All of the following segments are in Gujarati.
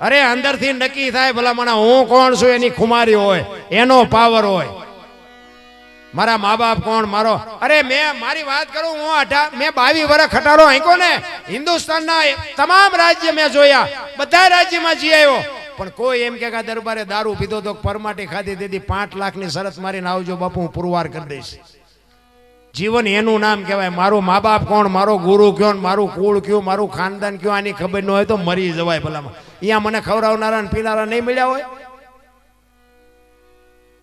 અરે, અંદરથી નક્કી થાય ભલા મને હું કોણ છું, એની ખુમારી હોય, એનો પાવર હોય. મારા મા બાપ કોણ, મારો? અરે, મેં મારી વાત કરું, હું અઢાર મેં બાવીસ વર્ષ ખટારો આંકો ને, હિન્દુસ્તાનના તમામ રાજ્ય મેં જોયા, બધા રાજ્યમાં જી આવ્યો. પણ કોઈ એમ કે દરબારે દારૂ પીધો તો પરમાટી ખાધી દીધી, પાંચ લાખની શરત મારીને આવજો બાપુ, હું પુરવાર કરી દઈશ. જીવન એનું નામ કહેવાય. મારું મા બાપ કોણ, મારો ગુરુ કયો મારું કુળ કયું, મારું ખાનદાન કયું, આની ખબર ન હોય તો મરી જવાય ભલામાં અહીંયા મને ખવડાવનારા પીનારા નહીં મળ્યા હોય.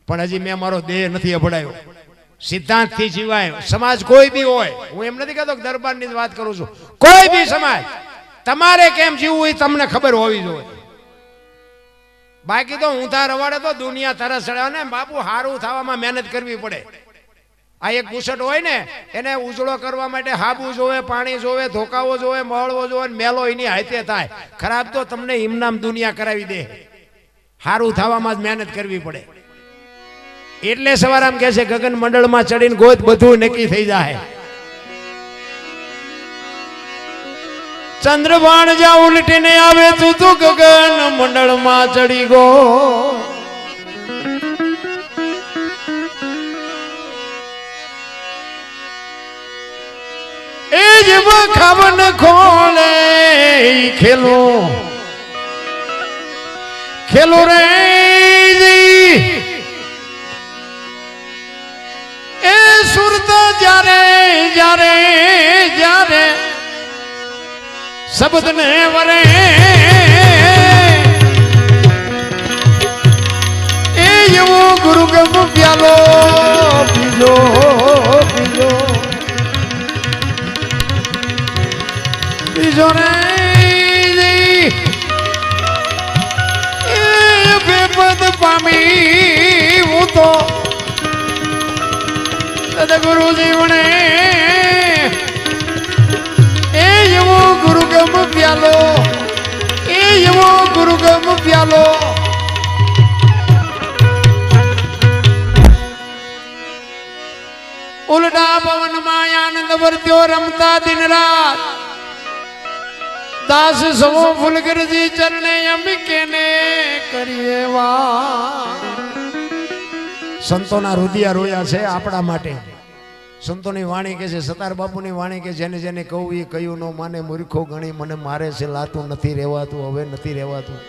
પણ હજી મેં મારો દેહ નથી અભડાયો. સિદ્ધાંતથી જીવાય. સમાજ કોઈ બી હોય, હું એમ નથી કહેતો દરબારની વાત કરું છું. કોઈ બી સમાજ, તમારે કેમ જીવવું એ તમને ખબર હોવી જોઈએ. બાકી તો ઊંધા રવાડે તો દુનિયા તરસ ચડાવે ને બાપુ સારું થવામાં મહેનત કરવી પડે. આ એક બુસટ હોય ને, એને ઉજળો કરવા માટે હાબુ જોવે, પાણી જોવે, ધોકાવો જોવે, મળવો જોવે મેલો એની હાથે થાય. ખરાબ તો તમને ઇમનામ દુનિયા કરાવી દે. સારું થવામાં જ મહેનત કરવી પડે. એટલે સવારામ કહે છે, ગગન મંડળમાં ચડીને ગોત, બધું નક્કી થઈ જાય. ચંદ્રબાણ જ્યાં ઉલટીને આવે, તું તું ગગન મંડળમાં ચડી ગો. એ જ ખાવન ખોલે ખેલો. ખેલો રે. એ સુરત જ્યારે જ્યારે જ્યારે શબ્દને વરે. એ એવો ગુરુગમ પ્યાલો પીજો પીજો પીજો રે બેપદ પામી હું તો સદગુરુ જીવણે એ એવો ગુરુગમ પ્યાલો એ એવો ગુરુગમ પ્યાલો ઉલટા પવનમાં આનંદ વર્ત્યો રમતા દિન રાત. દાસ સવો ફુલગરજી ચરણે અંબિકે ને કરીએ વા સંતોના રુદિયા રોયા છે આપણા માટે. સંતોની વાણી કે છે, સતાર બાપુની વાણી કે જેને જેને કહું એ કહ્યું ન માને મૂર્ખો ગણી, મને મારે છે, લાતું નથી રહેવાતું, હવે નથી રહેવાતું.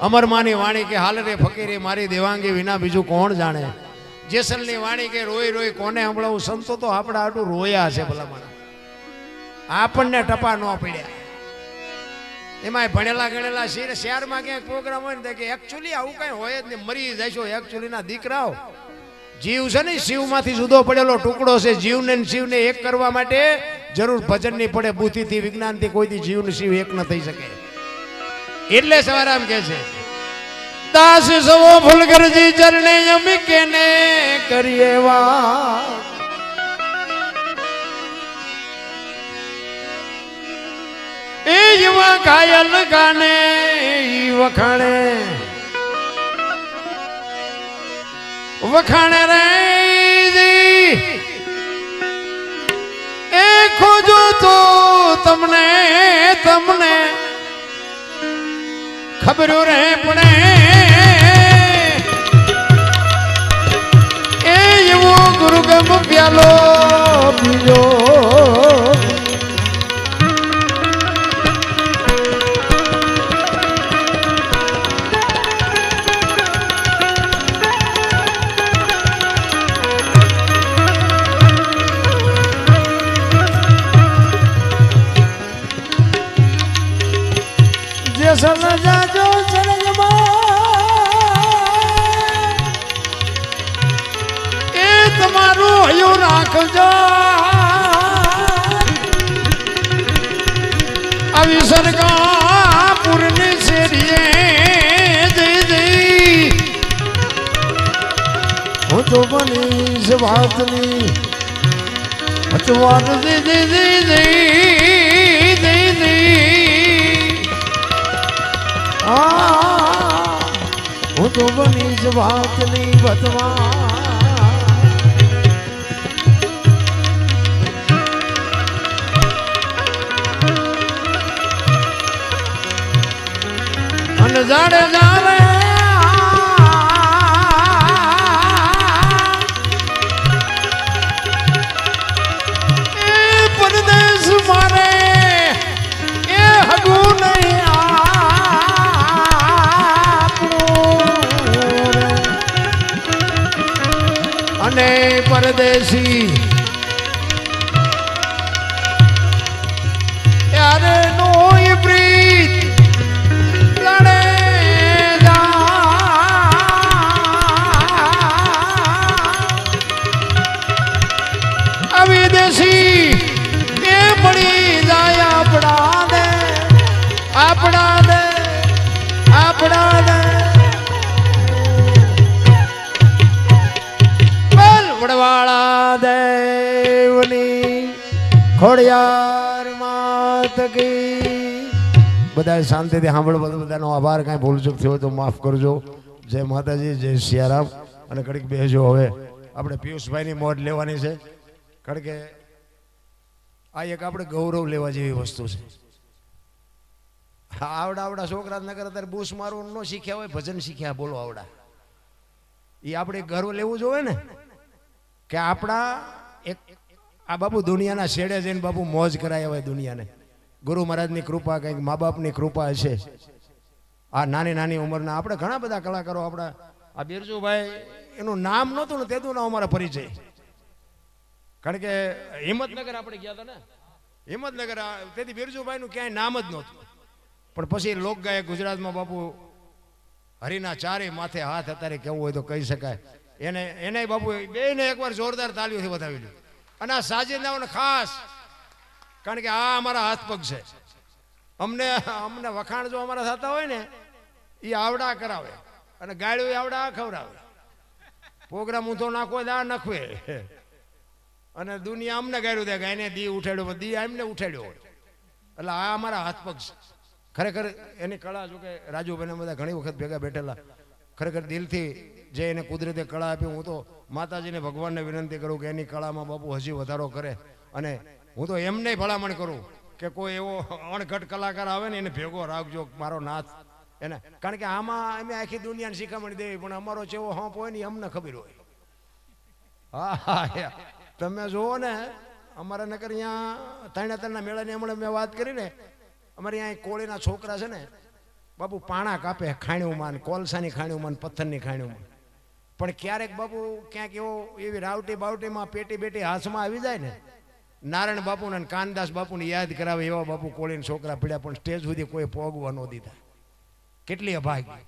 અમરમાની વાણી કે હાલ રે ફકીરે મારી દેવાંગી વિના બીજું કોણ જાણે? જેસલની વાણી કે રોઈ રોઈ કોને સંભળાવું સંતો તો આપણા આટું રોયા છે ભલામણ આપણને ટપા ન પડ્યા. એમાં ભણેલા ગણેલા શિર શહેરમાં ક્યાંક પ્રોગ્રામ હોય ને કે એકચ્યુઅલી આવું કઈ હોય જ નહીં. મરી જશો એકચ્યુઅલી ના દીકરાઓ. જીવ છે ને, શિવમાંથી જુદો પડેલો ટુકડો છે. જીવને શિવને એક કરવા માટે જરૂર ભજન નહીં પડે. બુદ્ધિથી, વિજ્ઞાનથી કોઈથી જીવને શિવ એક ન થઈ શકે. એટલે સવારામ કે છે, દાસ સવો ફુલગરજી ચરણે અમિકે ને કરીએ વા એ યુવા ઘાયલ ગાને વખાણે. વખાણે રે. એ ખોજો તો તમને તમને. ખબર રહે પડે. તમારું હયું રાખજો. આવી સરગા પૂરની શેરીએ જઈ જઈ. હું તો બનીશ વાતની વાત આ, હું તો બનીશ વાતની બતવા અને જાડે જાવે પરદેશ મારે એ હગું નહીં પરદેશી ખોડિયાર માત કી. બધા શાંતિથી સાંભળો, બધા, બધાનો આભાર. કાંઈ ભૂલચૂક થયો તો માફ કરજો. જય માતાજી, જય સિયારામ. અને કડીક બેસજો હવે. આપણે પિયુષભાઈની મોજ લેવાની છે. કારણ કે આ એક આપણે ગૌરવ લેવા જેવી વસ્તુ છે. આવડા આવડા છોકરા નગર અત્યારે બૂસ મારવું ન શીખ્યા હોય, ભજન શીખ્યા, બોલો આવડા. એ આપણે ગર્વ લેવું જોઈએ ને, કે આપણા એક આ બાપુ દુનિયાના શેડે જઈને બાપુ મોજ કરાય હોય દુનિયાને. ગુરુ મહારાજની કૃપા કંઈક મા બાપની કૃપા હશે. આ નાની નાની ઉંમરના આપણે ઘણા બધા કલાકારો આપણા આ બિરજુભાઈ, એનું નામ નહોતું ને તેનું ના અમારા પરિચય. કારણ કે હિંમતનગર આપણે ગયા હતા ને? હિંમતનગર તેથી બિરજુભાઈનું ક્યાંય નામ જ નહોતું. પણ પછી લોકગાયક ગુજરાતમાં બાપુ હરિના ચારે માથે હાથ અત્યારે કેવું હોય તો કહી શકાય. એને એને બાપુ બેને એકવાર જોરદાર તાલીઓથી વધાવી લ્યું અને આ સાજિદાઓને ખાસ, કારણ કે આ અમારા હાથ પગ છે. અમને અમને વખાણ જો અમારા થતા હોય ને એ આવડા કરાવે. અને ગાડીઓ આવડા ખવડાવે. પ્રોગ્રામ ઊંધો તો આ નખવે. અને દુનિયા અમને ગાડ્યું દે ગાયને દી ઉઠાડ્યો દી એમને ઉઠાડ્યો હોય. એટલે આ અમારા હાથ પગ છે. ખરેખર એની કળા જો કે રાજુભાઈને બધા ઘણી વખત ભેગા બેઠેલા. ખરેખર દિલથી જે એને કુદરતે કળા આપી. હું તો માતાજીને ભગવાનને વિનંતી કરું કે એની કળામાં બાપુ હજી વધારો કરે. અને હું તો એમને ભલામણ કરું કે કોઈ એવો અણઘટ કલાકાર આવે ને એને ભેગો રાખજો, મારો નાથ. એને, કારણ કે આમાં અમે આખી દુનિયાને શીખામણી દેવી, પણ અમારો જેવો હોંપ હોય ને અમને ખબર હોય. હા હા તમે જુઓ ને, અમારા નગર અહીંયા તૈણાતરના મેળાની હમણાં મેં વાત કરી ને, અમારે અહીંયા કોળીના છોકરા છે ને, બાપુ પાણા કાપે ખાણ્યું માન કોલસાની ખાણ્યું માન પથ્થરની ખાણીઓમાં. પણ ક્યારેક બાપુ ક્યાંક એવો એવી રાવટી બાવટીમાં પેટી બેટી હાથમાં આવી જાય ને, નારાયણ બાપુને અને કાનદાસ બાપુને યાદ કરાવે એવા બાપુ કોળીને છોકરા પીડ્યા, પણ સ્ટેજ સુધી કોઈ પોગવા ન દીધા. કેટલી અભાગી.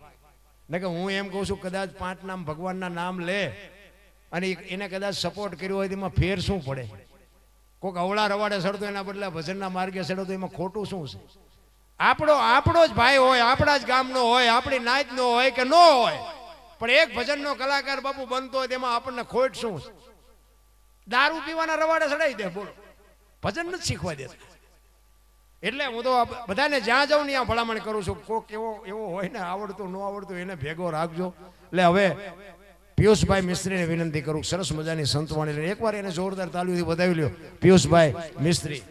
ને કે હું એમ કહું છું, કદાચ પાંચ નામ ભગવાનના નામ લે અને એને કદાચ સપોર્ટ કર્યો હોય તેમાં ફેર શું પડે? કોઈક અવળા રવાડે સડતો એના બદલે ભજનના માર્ગે સડો તો એમાં ખોટું શું છે? આપણો આપણો જ ભાઈ હોય, આપણા જ ગામનો હોય, આપણી નાતનો હોય કે ન હોય પણ એક ભજનનો કલાકાર બાપુ બનતો હોય તેમાં આપણને ખોટ શું? દારૂ પીવાના રવાડે સડાઈ દે બોલો. ભજન નથી શીખવા દે એટલે હું તો બધાને જ્યાં જાઉં ને ત્યાં ભલામણ કરું છું. કોક એવો એવો હોય ને આવડતું, ન આવડતું, એને ભેગો રાખજો. એટલે હવે પિયુષભાઈ મિસ્ત્રીને વિનંતી કરું. સરસ મજાની સંતવાણી એકવાર એને જોરદાર તાલીઓથી બતાવી લ્યો. પિયુષભાઈ મિસ્ત્રી.